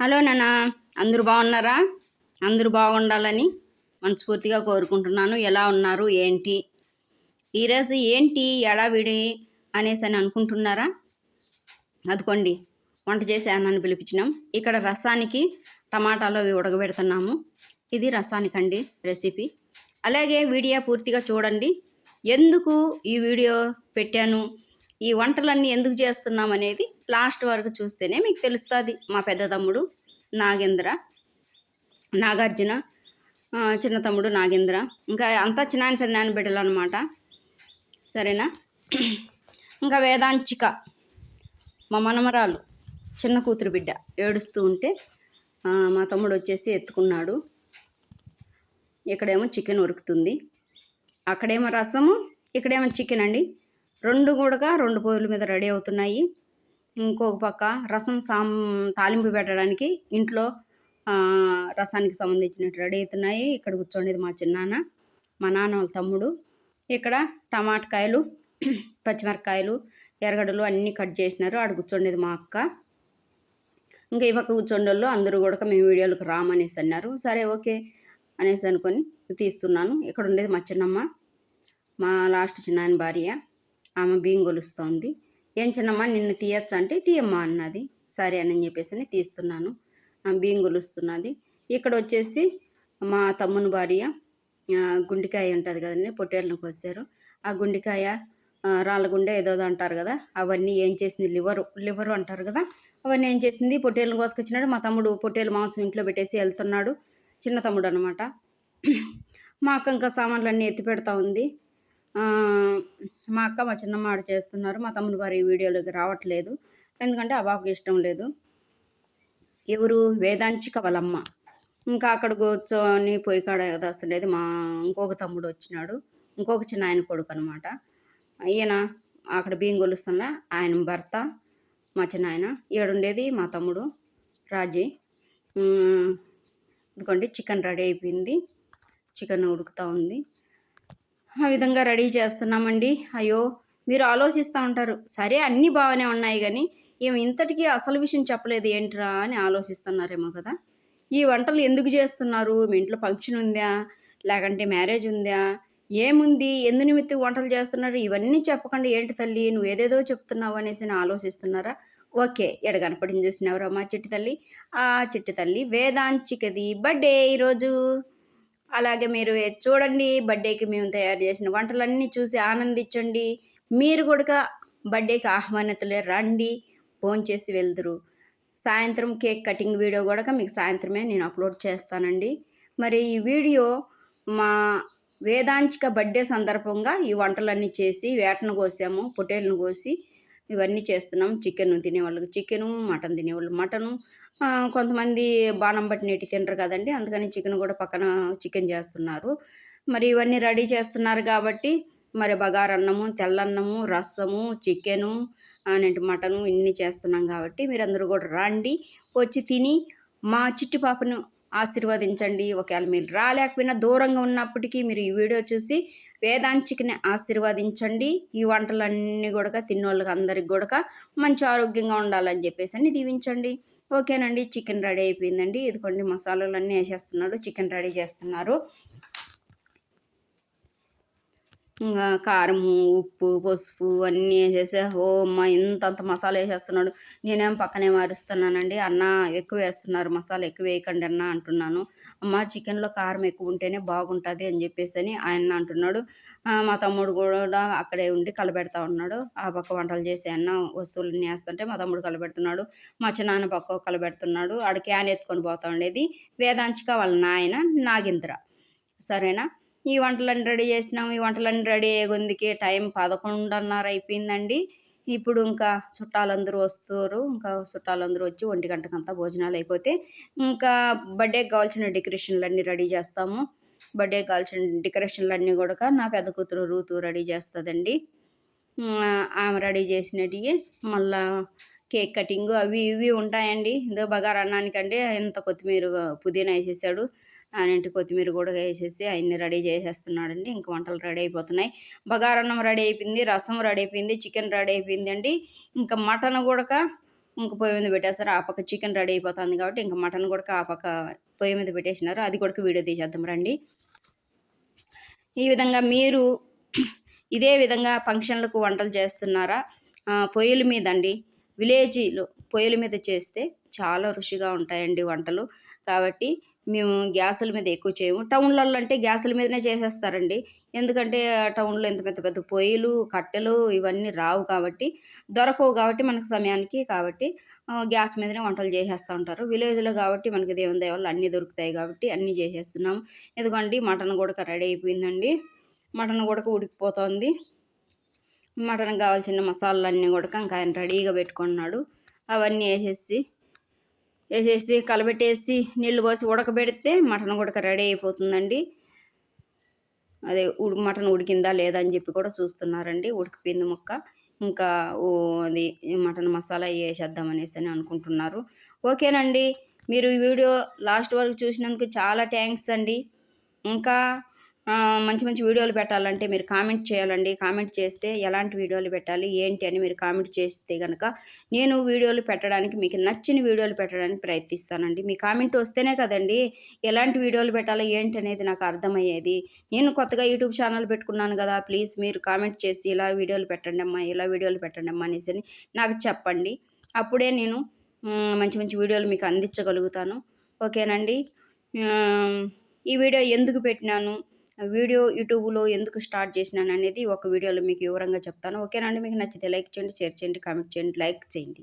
Hello నాన్న అందరూ బాగున్నారా? అందరూ బాగుండాలని మనస్ఫూర్తిగా కోరుకుంటున్నాను. ఎలా ఉన్నారు? ఏంటి? ఈరోజు ఏంటి ఎడావిడి అనేసి అని అనుకుంటున్నారా? అదికోండి వంట చేసి అన్నాన్ని పిలిపించినాం. ఇక్కడ రసానికి టమాటాలు అవి ఉడకబెడుతున్నాము. ఇది రసానికండి రెసిపీ. అలాగే వీడియో పూర్తిగా చూడండి. ఎందుకు ఈ వీడియో పెట్టాను? ఈ వంటలన్నీ ఎందుకు చేస్తున్నాం అనేది లాస్ట్ వరకు చూస్తేనే మీకు తెలుస్తుంది. మా పెద్ద తమ్ముడు నాగేంద్ర నాగార్జున చిన్న తమ్ముడు నాగేంద్ర. ఇంకా అంతా చిన్నాయన పెద్ద నాయన బిడ్డలు అనమాట సరేనా? ఇంకా వేదాంచిక మా మనమరాలు చిన్న కూతురు బిడ్డ ఏడుస్తూ ఉంటే మా తమ్ముడు వచ్చేసి ఎత్తుకున్నాడు. ఇక్కడేమో చికెన్ ఉరుకుతుంది. అక్కడేమో రసము ఇక్కడేమో చికెన్ అండి. రెండు కూడా రెండు పొయ్యిల మీద రెడీ అవుతున్నాయి. ఇంకొక పక్క రసం సాం తాలింపు పెట్టడానికి ఇంట్లో రసానికి సంబంధించినట్టు రెడీ అవుతున్నాయి. ఇక్కడ కూర్చోండేది మా చిన్నాన్న మా నాన్న వాళ్ళ తమ్ముడు. ఇక్కడ టమాటకాయలు పచ్చిమిరపకాయలు ఎర్రగడ్డలు అన్నీ కట్ చేసినారు. ఆడ కూర్చోండేది మా అక్క. ఇంకా ఈ పక్క కూర్చోండోళ్ళు అందరూ కూడా మేము వీడియోలకు రామనేసి అన్నారు. సరే ఓకే అనేసి అనుకొని తీస్తున్నాను. ఇక్కడ ఉండేది మా చిన్నమ్మ మా లాస్ట్ చిన్నాయన భార్య. ఆమె బియ్యం కొలుస్తోంది ఏం నిన్ను తీయచ్చు? అంటే తీయమ్మా అన్నది. సరే అని చెప్పేసి అని తీస్తున్నాను. ఆమె బియ్యం ఇక్కడ వచ్చేసి మా తమ్ముని భార్య గుండికాయ గుండెకాయ ఉంటుంది కదండి పొట్టేళ్ళను కోసారు. ఆ గుండెకాయ ఆ, రాళ్ళగుండె ఏదో అంటారు కదా అవన్నీ ఏం చేసింది? లివరు లివరు అంటారు కదా అవన్నీ ఏం చేసింది? పొట్టేళ్ళను కోసుకొచ్చినాడు. మా తమ్ముడు పొట్టేలు మాంసం ఇంట్లో పెట్టేసి వెళ్తున్నాడు. చిన్న తమ్ముడు అనమాట మా అక్క ఇంకా సామాన్లు అన్నీ ఎత్తి పెడతా ఉంది మా అక్క మా చిన్నమ్మాడు చేస్తున్నారు. మా తమ్ముడు వారి వీడియోలోకి రావట్లేదు. ఎందుకంటే ఆ బాబుకి ఇష్టం లేదు. ఎవరు? వేదాంచిక వాళ్ళమ్మ. ఇంకా అక్కడ కూర్చొని పోయి కాడ దాస్తుండేది మా ఇంకొక తమ్ముడు వచ్చినాడు. ఇంకొక చిన్న ఆయన కొడుకు అనమాట ఈయన అక్కడ బియ్యం కొలుస్తున్నా ఆయన భర్త మా చిన్న ఆయన. ఈడుండేది మా తమ్ముడు రాజీ. ఎందుకంటే ఇదిగోండి చికెన్ రెడీ అయిపోయింది. చికెన్ ఉడుకుతూ ఉంది. ఆ విధంగా రెడీ చేస్తున్నామండి. అయ్యో మీరు ఆలోచిస్తూ ఉంటారు. సరే అన్నీ బాగానే ఉన్నాయి కానీ ఏమి ఇంతటికీ అసలు విషయం చెప్పలేదు ఏంట్రా అని ఆలోచిస్తున్నారేమో కదా. ఈ వంటలు ఎందుకు చేస్తున్నారు? మీ ఇంట్లో ఫంక్షన్ ఉందా? లేకంటే మ్యారేజ్ ఉందా? ఏముంది? ఎందు నిమిత్తం వంటలు చేస్తున్నారు? ఇవన్నీ చెప్పకుండా. ఏంటి తల్లి నువ్వు ఏదేదో చెప్తున్నావు అనేసి ఆలోచిస్తున్నారా? ఓకే ఎడ కనపడింది చూసినవరా మా చిట్టి తల్లి. ఆ చిట్టి తల్లి వేదాంచికది బర్త్డే ఈరోజు. అలాగే మీరు చూడండి బర్త్డేకి మేము తయారు చేసిన వంటలన్నీ చూసి ఆనందించండి. మీరు కూడా బర్త్డేకి ఆహ్వానితులే రండి భోంచేసి వెళ్దురు. సాయంత్రం కేక్ కటింగ్ వీడియో కూడా మీకు సాయంత్రమే నేను అప్లోడ్ చేస్తానండి. మరి ఈ వీడియో మా వేదాంచిక బర్త్డే సందర్భంగా ఈ వంటలన్నీ చేసి వేటను కోసాము పొటేలను కోసి ఇవన్నీ చేస్తున్నాం. చికెన్ తినేవాళ్ళకి చికెను మటన్ తినేవాళ్ళు మటను కొంతమంది బాణం బట్టి నెట్టి తినరు కదండి. అందుకని చికెన్ కూడా పక్కన చికెన్ చేస్తున్నారు. మరి ఇవన్నీ రెడీ చేస్తున్నారు కాబట్టి మరి బగారన్నము తెల్లన్నము రసము చికెను అనేటి మటను ఇన్ని చేస్తున్నాం కాబట్టి మీరందరూ కూడా రండి వచ్చి తిని మా చిట్టి పాపను ఆశీర్వదించండి. ఒకవేళ మీరు రాలేకపోయినా దూరంగా ఉన్నప్పటికీ మీరు ఈ వీడియో చూసి వేదాంచికిని ఆశీర్వదించండి. ఈ వంటలన్నీ కూడా తిన్నోళ్ళకి అందరికి కూడా మంచి ఆరోగ్యంగా ఉండాలని చెప్పేసి అని దీవించండి. ఓకేనండి. చికెన్ రెడీ అయిపోయిందండి. ఇదిగోండి మసాలాలు అన్నీ వేసేస్తున్నాడు. చికెన్ రెడీ చేస్తున్నారు. ఇంకా కారము ఉప్పు పసుపు అన్నీ వేసేసి ఓ అమ్మ ఇంత అంత మసాలా వేసేస్తున్నాడు. నేనేం పక్కనే మారుస్తున్నానండి. అన్న ఎక్కువ వేస్తున్నారు మసాలా ఎక్కువ వేయకండి అన్న అంటున్నాను. అమ్మ చికెన్లో కారం ఎక్కువ ఉంటేనే బాగుంటుంది అని చెప్పేసి అని ఆయన అంటున్నాడు. మా తమ్ముడు కూడా అక్కడే ఉండి కలబెడతా ఉన్నాడు. ఆ పక్క వంటలు చేసే అన్న వస్తువులన్నీ వేస్తుంటే మా తమ్ముడు కలబెడుతున్నాడు. మా చిన్నాన్న పక్క కలబెడుతున్నాడు. ఆడ క్యాన్ ఎత్తుకొని పోతా ఉండేది. వేదాంచిక వాళ్ళ నాయన నాగేంద్ర. సరేనా? ఈ వంటలన్నీ రెడీ చేసినాం ఈ వంటలన్నీ రెడీ అయ్యేందుకే టైం పదకొండున్నర అయిపోయిందండి. ఇప్పుడు ఇంకా చుట్టాలందరూ వస్తారు ఇంకా చుట్టాలందరూ వచ్చి ఒంటి గంటకంతా భోజనాలు అయిపోతే ఇంకా బర్త్డేకి కావాల్సిన డెకరేషన్లన్నీ రెడీ చేస్తాము. బర్త్డేకి కావాల్సిన డెకరేషన్లన్నీ కూడా నా పెద్ద కూతురు రూతు రెడీ చేస్తుందండి. ఆమె రెడీ చేసినటివి మళ్ళా కేక్ కటింగ్ అవి ఇవి ఉంటాయండి. ఇదో బగారా అన్నానికండి ఇంత కొత్తిమీర పుదీనా వేసేసాడు. నానింటి కొత్తిమీర కూడా వేసేసి ఆయన్ని రెడీ చేసేస్తున్నాడండి. ఇంక వంటలు రెడీ అయిపోతున్నాయి. బగారన్నం రెడీ అయిపోయింది రసం రెడీ అయిపోయింది చికెన్ రెడీ అయిపోయింది అండి. ఇంకా మటన్ కూడా ఇంక పొయ్యి మీద పెట్టేస్తారు. ఆ పక్క చికెన్ రెడీ అయిపోతుంది కాబట్టి ఇంకా మటన్ కూడా ఆ పక్క పొయ్యి మీద పెట్టేసినారు. అది కూడా వీడియో తీసేద్దాం రండి. ఈ విధంగా మీరు ఇదే విధంగా ఫంక్షన్లకు వంటలు చేస్తున్నారా? పొయ్యిల మీద అండి విలేజీలో పొయ్యిల మీద చేస్తే చాలా రుచిగా ఉంటాయండి వంటలు. కాబట్టి మేము గ్యాసుల మీద ఎక్కువ చేయము. టౌన్లలో అంటే గ్యాసుల మీదనే చేసేస్తారండి. ఎందుకంటే టౌన్లో ఎంత పెద్ద పెద్ద పొయ్యిలు కట్టెలు ఇవన్నీ రావు కాబట్టి దొరకవు కాబట్టి మనకు సమయానికి కాబట్టి గ్యాస్ మీదనే వంటలు చేసేస్తూ ఉంటారు. విలేజ్లో కాబట్టి మనకి దేవుని దేవాళ్ళు అన్నీ దొరుకుతాయి కాబట్టి అన్నీ చేసేస్తున్నాము. ఎందుకండి మటన్ కూడా రెడీ అయిపోయిందండి. మటన్ కూడా ఉడికిపోతుంది. మటన్ కావాల్సిన మసాలాలు అన్నీ కూడా ఇంకా ఆయన రెడీగా పెట్టుకున్నాడు. అవన్నీ వేసేసి వేసేసి కలబెట్టేసి నీళ్ళు పోసి ఉడకబెడితే మటన్ ఉడక రెడీ అయిపోతుందండి. అదే ఉడి మటన్ ఉడికిందా లేదా అని చెప్పి కూడా చూస్తున్నారండి. ఉడికిపోయింది ముక్క. ఇంకా ఓ అది మటన్ మసాలా వేసేద్దాం అనేసి అని అనుకుంటున్నారు. ఓకేనండి. మీరు ఈ వీడియో లాస్ట్ వరకు చూసినందుకు చాలా థ్యాంక్స్ అండి. ఇంకా మంచి మంచి వీడియోలు పెట్టాలంటే మీరు కామెంట్ చేయాలండి. కామెంట్ చేస్తే ఎలాంటి వీడియోలు పెట్టాలి ఏంటి అని మీరు కామెంట్ చేస్తే కనుక నేను వీడియోలు పెట్టడానికి మీకు నచ్చిన వీడియోలు పెట్టడానికి ప్రయత్నిస్తానండి. మీ కామెంట్ వస్తేనే కదండి ఎలాంటి వీడియోలు పెట్టాలి ఏంటి అనేది నాకు అర్థమయ్యేది. నేను కొత్తగా యూట్యూబ్ ఛానల్ పెట్టుకున్నాను కదా ప్లీజ్ మీరు కామెంట్ చేసి ఇలా వీడియోలు పెట్టండి అమ్మా ఇలా వీడియోలు పెట్టండి అమ్మా అనేసి నాకు చెప్పండి. అప్పుడే నేను మంచి మంచి వీడియోలు మీకు అందించగలుగుతాను. ఓకేనండి? ఈ వీడియో ఎందుకు పెట్టినాను? వీడియో యూట్యూబ్లో ఎందుకు స్టార్ట్ చేసినాను అనేది ఒక వీడియోలో మీకు వివరంగా చెప్తాను. ఓకేనండి మీకు నచ్చితే లైక్ చేయండి షేర్ చేయండి కామెంట్ చేయండి లైక్ చేయండి.